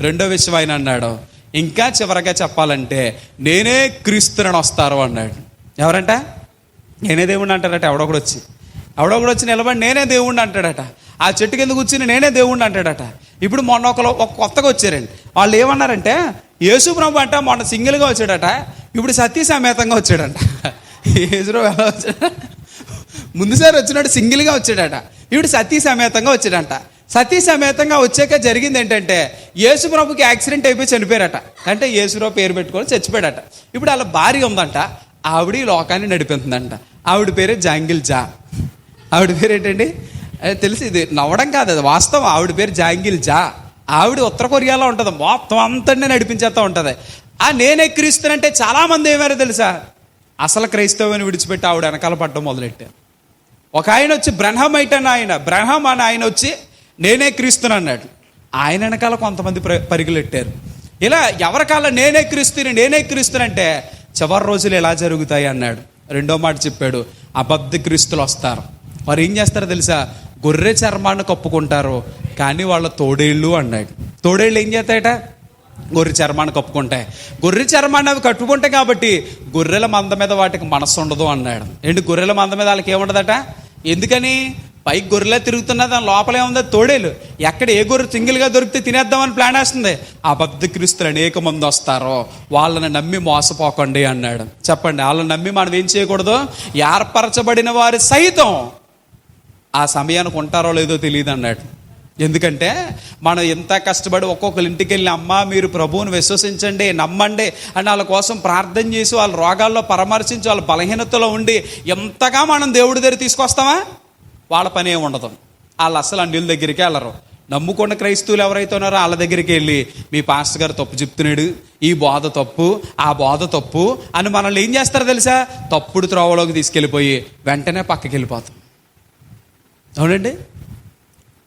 రెండో విషయం ఆయన అన్నాడు ఇంకా చివరగా చెప్పాలంటే నేనే క్రీస్తునని వస్తారు అన్నాడు. ఎవరంట? నేనే దేవుణ్ణి అంటాడట ఎవడొకడు వచ్చి. ఎవడొకడు వచ్చి నిలబడి నేనే దేవుణ్ణి అంటాడట. ఆ చెట్టు కింద కూర్చుని నేనే దేవుణ్ణి అంటాడట. ఇప్పుడు మొన్న ఒకరు ఒక కొత్తగా వచ్చారండి. వాళ్ళు ఏమన్నారంటే యేసు ప్రభు అంట మొన్న సింగిల్గా వచ్చాడట ఇప్పుడు సతీ సమేతంగా వచ్చాడంట యేసురావు ఎలా వచ్చాడ? ముందుసారి వచ్చినాడు సింగిల్గా వచ్చాడట ఇప్పుడు సతీ సమేతంగా వచ్చాడంట. సతీ సమేతంగా వచ్చాక జరిగింది ఏంటంటే యేసు ప్రభుకి యాక్సిడెంట్ అయిపోయి చనిపోయారట. అంటే యేసురావు పేరు పెట్టుకొని చచ్చిపోయాడట. ఇప్పుడు వాళ్ళ భార్య ఉందంట ఆవిడ ఈ లోకాన్ని నడిపిస్తుందంట. ఆవిడ పేరే జాంగిల్ జా. ఆవిడ పేరు ఏంటండి తెలిసి ఇది నవ్వడం కాదు అది వాస్తవం. ఆవిడ పేరు జాంగిల్ జా. ఆవిడ ఉత్తర కొరియాలో ఉంటుంది. మొత్తం అంతనే నడిపించేస్తూ ఉంటుంది. ఆ నేనే క్రీస్తునంటే చాలామంది ఏమారో తెలుసా? అసలు క్రైస్తవాన్ని విడిచిపెట్టి ఆవిడ వెనకాల పడ్డం మొదలెట్టారు. ఒక ఆయన వచ్చి బ్రహ్మైట్ అని ఆయన బ్రహ్మ అని ఆయన వచ్చి నేనే క్రీస్తుని అన్నాడు. ఆయన వెనకాల కొంతమంది ప్ర పరిగెలెట్టారు. ఇలా ఎవరికాల నేనే క్రీస్తుని నేనే క్రీస్తునంటే చివరి రోజులు ఎలా జరుగుతాయి అన్నాడు. రెండో మాట చెప్పాడు అబద్ధ క్రీస్తులు వస్తారు. వారు ఏం చేస్తారో తెలుసా? గొర్రె చర్మాన్ని కప్పుకుంటారు కానీ వాళ్ళ తోడేళ్ళు అన్నాడు. తోడేళ్ళు ఏం చేస్తాయట? గొర్రె చర్మాన్ని కప్పుకుంటాయి. గొర్రె చర్మాన్ని అవి కట్టుకుంటాయి కాబట్టి గొర్రెల మంద మీద వాటికి మనసు ఉండదు అన్నాడు. ఏంటి గొర్రెల మంద మీద వాళ్ళకి ఏముండదట? ఎందుకని? పైకి గొర్రెలే తిరుగుతున్నా దాని లోపలే ఉందో తోడేలు. ఎక్కడ ఏ గొర్రె సింగిల్గా దొరికితే తినేద్దామని ప్లాన్ వేస్తుంది. అబద్ధ క్రీస్తులు అనేక మంది వస్తారో. వాళ్ళని నమ్మి మోసపోకండి అన్నాడు. చెప్పండి వాళ్ళని నమ్మి మనం ఏం చేయకూడదు? ఏర్పరచబడిన వారి సైతం ఆ సమయానికి ఉంటారో లేదో తెలియదు అన్నాడు. ఎందుకంటే మనం ఎంత కష్టపడి ఒక్కొక్కరి ఇంటికి వెళ్ళి అమ్మ మీరు ప్రభువుని విశ్వసించండి నమ్మండి అని వాళ్ళ కోసం ప్రార్థన చేసి వాళ్ళ రోగాల్లో పరామర్శించి వాళ్ళ బలహీనతలో ఉండి ఎంతగా మనం దేవుడి దగ్గర తీసుకొస్తామా? వాళ్ళ పనే ఉండదు. వాళ్ళు అసలు అండిల దగ్గరికి వెళ్ళరు. నమ్ముకున్న క్రైస్తవులు ఎవరైతే ఉన్నారో వాళ్ళ దగ్గరికి వెళ్ళి మీ పాస్టర్ గారు తప్పు చెప్తున్నాడు. ఈ బోధ తప్పు ఆ బోధ తప్పు అని మనల్ని ఏం చేస్తారో తెలుసా? తప్పుడు త్రోవలోకి తీసుకెళ్ళిపోయి వెంటనే పక్కకి వెళ్ళిపోతాం. అవునండి?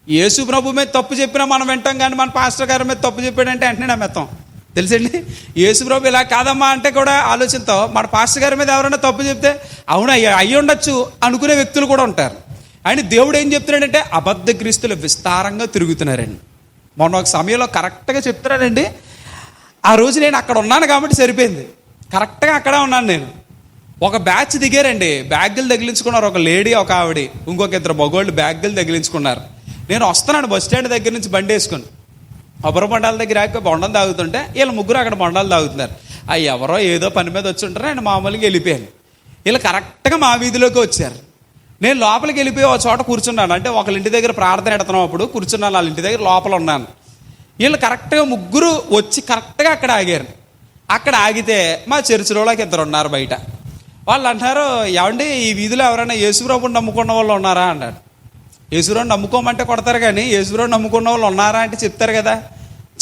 యేసు ప్రభు మీద తప్పు చెప్పినా మనం వింటాం కానీ మన పాస్టర్ గారి మీద తప్పు చెప్పాడంటే వెంటనే నమ్మేస్తాం. తెలుసండి? యేసు ప్రభు ఇలా కాదమ్మా అంటే కూడా ఆలోచనతో మన పాస్టర్ గారి మీద ఎవరైనా తప్పు చెప్తే అవును అయ్యి అయ్యి ఉండొచ్చు అనుకునే వ్యక్తులు కూడా ఉంటారు. ఆయన దేవుడు ఏం చెప్తున్నాడంటే అబద్ధ క్రీస్తులు విస్తారంగా తిరుగుతున్నారండి. మొన్న ఒక సమయంలో కరెక్ట్గా చెప్తున్నాడండి ఆ రోజు నేను అక్కడ ఉన్నాను కాబట్టి సరిపోయింది. కరెక్ట్గా అక్కడే ఉన్నాను నేను. ఒక బ్యాచ్ దిగారండి బ్యాగులు తగిలించుకున్నారు. ఒక లేడీ ఒక ఆవిడ ఇంకొక ఇద్దరు మగోళ్ళు బ్యాగులు తగిలించుకున్నారు. నేను వస్తున్నాను బస్ స్టాండ్ దగ్గర నుంచి బండి వేసుకుని. కొబ్బరి బొండాల దగ్గర ఆగి బొండం తాగుతుంటే వీళ్ళు ముగ్గురు అక్కడ బొండాలు తాగుతున్నారు. ఆ ఎవరో ఏదో పని మీద వచ్చి ఉంటారో ఆయన మామూలుగా వెళ్ళిపోయాను. వీళ్ళు కరెక్ట్గా మా వీధిలోకి వచ్చారు. నేను లోపలికి వెళ్ళిపోయి ఒక చోట కూర్చున్నాను. అంటే ఒకళ్ళ ఇంటి దగ్గర ప్రార్థన ఎడుతున్నాం అప్పుడు కూర్చున్నాను వాళ్ళ ఇంటి దగ్గర లోపల ఉన్నాను. వీళ్ళు కరెక్ట్గా ముగ్గురు వచ్చి కరెక్ట్గా అక్కడ ఆగారు. అక్కడ ఆగితే మా చర్చిలోకి ఇద్దరు ఉన్నారు బయట. వాళ్ళు అంటారు ఏమండి ఈ వీధిలో ఎవరైనా యేసుప్రభుని నమ్ముకున్న వాళ్ళు ఉన్నారా? అన్నాడు యేసురావు నమ్ముకోమంటే కొడతారు కానీ యేసురావు నమ్ముకున్న వాళ్ళు ఉన్నారా? అంటే చెప్తారు కదా.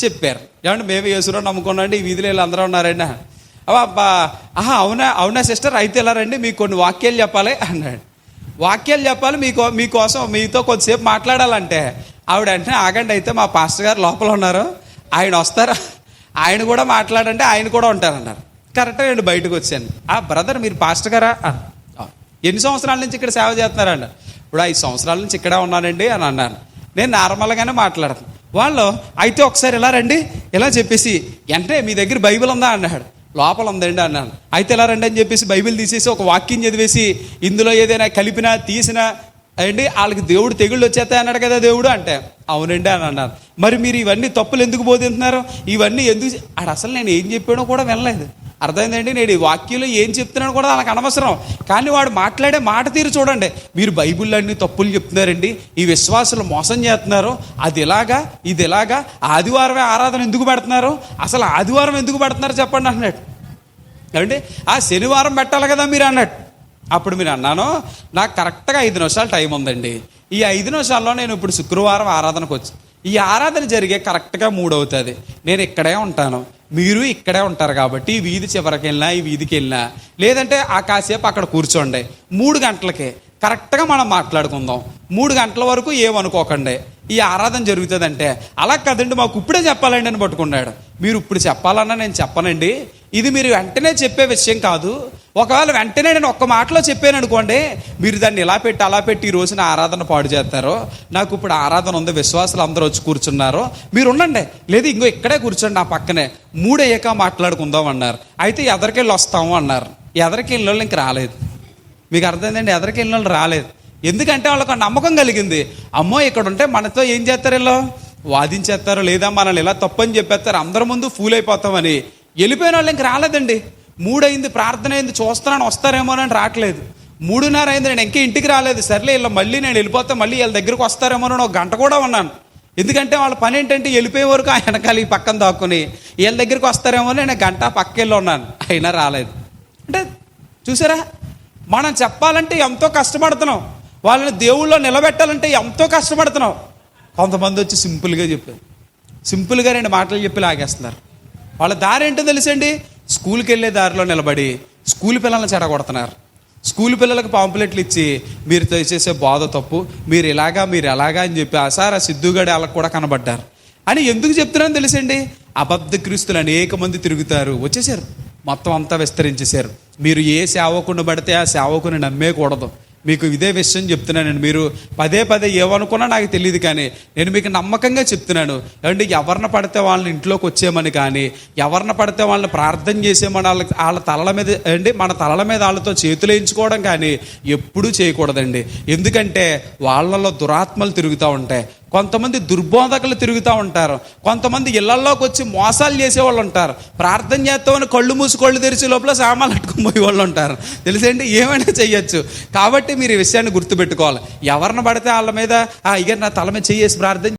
చెప్పారు. ఏమంటే మేము యేసురావు నమ్ముకున్నాండి ఈ వీధిలో వీళ్ళు అందరూ ఉన్నారండి అబ్బా అబ్బా ఆహా అవునా అవునా సిస్టర్? అయితే ఎలా రండి మీకు కొన్ని వాక్యాలు చెప్పాలి అన్నాడు. వాక్యాలు చెప్పాలి మీకో మీకోసం మీతో కొద్దిసేపు మాట్లాడాలంటే. ఆవిడ వెంటనే ఆగండి అయితే మా పాస్టర్ గారు లోపల ఉన్నారు. ఆయన వస్తారు? ఆయన కూడా మాట్లాడంటే ఆయన కూడా ఉంటారన్నారు. కరెక్ట్గా నేను బయటకు వచ్చాను. ఆ బ్రదర్ మీరు పాస్టర్ గారా? ఎన్ని సంవత్సరాల నుంచి ఇక్కడ సేవ చేస్తున్నారండి ఇప్పుడు ఐదు సంవత్సరాల నుంచి ఇక్కడే ఉన్నానండి అని అన్నాను నేను నార్మల్గానే మాట్లాడతాను. వాళ్ళు అయితే ఒకసారి ఇలా రండి ఇలా చెప్పేసి వెంటనే మీ దగ్గర బైబిల్ ఉందా? అన్నాడు. లోపల ఉందండి అన్నాను. అయితే ఎలా రండి అని చెప్పేసి బైబిల్ తీసేసి ఒక వాక్యం చదివేసి ఇందులో ఏదైనా కలిపినా తీసినా అండి వాళ్ళకి దేవుడు తెగుళ్ళు వచ్చేస్తాయి అన్నాడు కదా దేవుడు అంటే. అవునండి అని అన్నారు మరి మీరు ఇవన్నీ తప్పులు ఎందుకు బోధిస్తున్నారు ఇవన్నీ ఎందుకు? ఆడు అసలు నేను ఏం చెప్పాడో కూడా వినలేదు. అర్థమైందండి? నేను ఈ వాక్యంలో ఏం చెప్తున్నాను కూడా నాకు అనవసరం. కానీ వాడు మాట్లాడే మాట తీరు చూడండి. మీరు బైబిల్లో అన్ని తప్పులు చెప్తున్నారండి. ఈ విశ్వాసులు మోసం చేస్తున్నారు. అది ఇలాగా ఇది ఇలాగా ఆదివారమే ఆరాధన ఎందుకు పెడుతున్నారు? అసలు ఆదివారం ఎందుకు పెడుతున్నారు చెప్పండి అన్నట్టు. ఏమండి? ఆ శనివారం పెట్టాలి కదా మీరు అన్నట్టు. అప్పుడు మీరు అన్నాను నాకు కరెక్ట్గా ఐదు నిమిషాలు టైం ఉందండి. ఈ ఐదు నిమిషాల్లో నేను ఇప్పుడు శుక్రవారం ఆరాధనకు వచ్చి ఈ ఆరాధన జరిగే కరెక్ట్గా మూడు అవుతుంది నేను ఇక్కడే ఉంటాను. మీరు ఇక్కడే ఉంటారు కాబట్టి వీధి చివరికి వెళ్ళినా ఈ వీధికి వెళ్ళినా లేదంటే ఆ కాసేపు అక్కడ కూర్చోండి. మూడు గంటలకే కరెక్ట్గా మనం మాట్లాడుకుందాం. మూడు గంటల వరకు ఏమనుకోకండి. ఈ ఆరాధన జరుగుతుందంటే అలా కదండి మాకు ఇప్పుడే చెప్పాలండి అని పట్టుకున్నాడు. మీరు ఇప్పుడు చెప్పాలన్నా నేను చెప్పనండి. ఇది మీరు వెంటనే చెప్పే విషయం కాదు. ఒకవేళ వెంటనే నేను ఒక్క మాటలో చెప్పాను అనుకోండి మీరు దాన్ని ఇలా పెట్టి అలా పెట్టి ఈ రోజున ఆరాధన పాడు చేస్తారో. నాకు ఇప్పుడు ఆరాధన ఉంది విశ్వాసాలు అందరూ వచ్చి కూర్చున్నారో. మీరు ఉండండి. లేదు ఇంకో ఇక్కడే కూర్చోండి నా పక్కనే. మూడయ్యాక మాట్లాడుకుందాం అన్నారు. అయితే ఎదరికెళ్ళి వస్తాము అన్నారు. ఎదరికెళ్ళి వాళ్ళు ఇంక రాలేదు. మీకు అర్థమైందండి? ఎదరికెళ్ళి వాళ్ళు రాలేదు. ఎందుకంటే వాళ్ళకు ఒక నమ్మకం కలిగింది. అమ్మో ఇక్కడ ఉంటే మనతో ఏం చేస్తారు వీళ్ళు? వాదించేస్తారు. లేదా మనల్ని ఇలా తప్పని చెప్పేస్తారు. అందరి ముందు ఫూల్ అయిపోతామని. వెళ్ళిపోయిన వాళ్ళు ఇంక రాలేదండి. మూడైంది ప్రార్థన అయింది చూస్తున్నాను వస్తారేమో అని రావట్లేదు. మూడున్నర అయింది నేను ఇంకా ఇంటికి రాలేదు. సర్లే వీళ్ళు మళ్ళీ నేను వెళ్ళిపోతే మళ్ళీ వీళ్ళ దగ్గరకు వస్తారేమో అని ఒక గంట కూడా ఉన్నాను. ఎందుకంటే వాళ్ళ పని ఏంటంటే వెళ్ళిపోయే వరకు ఆ వెనకాల ఈ పక్కన దాక్కుని వీళ్ళ దగ్గరికి వస్తారేమో అని నేను గంట పక్కెళ్ళి ఉన్నాను. అయినా రాలేదు. అంటే చూసారా? మనం చెప్పాలంటే ఎంతో కష్టపడుతున్నాం. వాళ్ళని దేవుళ్ళో నిలబెట్టాలంటే ఎంతో కష్టపడుతున్నాం. కొంతమంది వచ్చి సింపుల్గా చెప్పారు. సింపుల్గా రెండు మాటలు చెప్పి లాగేస్తున్నారు. వాళ్ళ దారి ఏంటో తెలుసండి? స్కూల్కి వెళ్ళే దారిలో నిలబడి స్కూల్ పిల్లల్ని చెడగొడుతున్నారు. స్కూల్ పిల్లలకు పాంపులెట్లు ఇచ్చి మీరు చేసే బాధ తప్పు మీరు ఇలాగా మీరు ఎలాగా అని చెప్పి అసారా సిద్ధుగడి వాళ్ళకు కూడా కనబడ్డారు. అని ఎందుకు చెప్తున్నాను తెలుసండి? అబద్ధ క్రీస్తులు అనేక మంది తిరుగుతారు. వచ్చేసారు. మొత్తం అంతా విస్తరించేశారు. మీరు ఏ సేవకుని పడితే ఆ సేవకుని నమ్మేకూడదు. మీకు ఇదే విషయం చెప్తున్నానండి మీరు పదే పదే ఏమనుకున్నా నాకు తెలియదు కానీ నేను మీకు నమ్మకంగా చెప్తున్నాను. ఏమంటే ఎవరిని పడితే వాళ్ళని ఇంట్లోకి వచ్చేయమని కానీ ఎవరిని పడితే వాళ్ళని ప్రార్థన చేసేమని వాళ్ళ వాళ్ళ తలల మీద అండి మన తలల మీద వాళ్ళతో చేతులు వేయించుకోవడం కానీ ఎప్పుడూ చేయకూడదండి. ఎందుకంటే వాళ్ళలో దురాత్మలు తిరుగుతూ ఉంటాయి. కొంతమంది దుర్బోధకులు తిరుగుతూ ఉంటారు. కొంతమంది ఇళ్ళలోకి వచ్చి మోసాలు చేసేవాళ్ళు ఉంటారు. ప్రార్థన చేస్తామని కళ్ళు మూసి కళ్ళు తెరిచే లోపల సామాన్లు అట్టుకుపోయే వాళ్ళు ఉంటారు. తెలిసేంటి ఏమైనా చేయొచ్చు కాబట్టి మీరు ఈ విషయాన్ని గుర్తుపెట్టుకోవాలి. ఎవరిని పడితే వాళ్ళ మీద ఇక నా తల మీద చేసి ప్రార్థన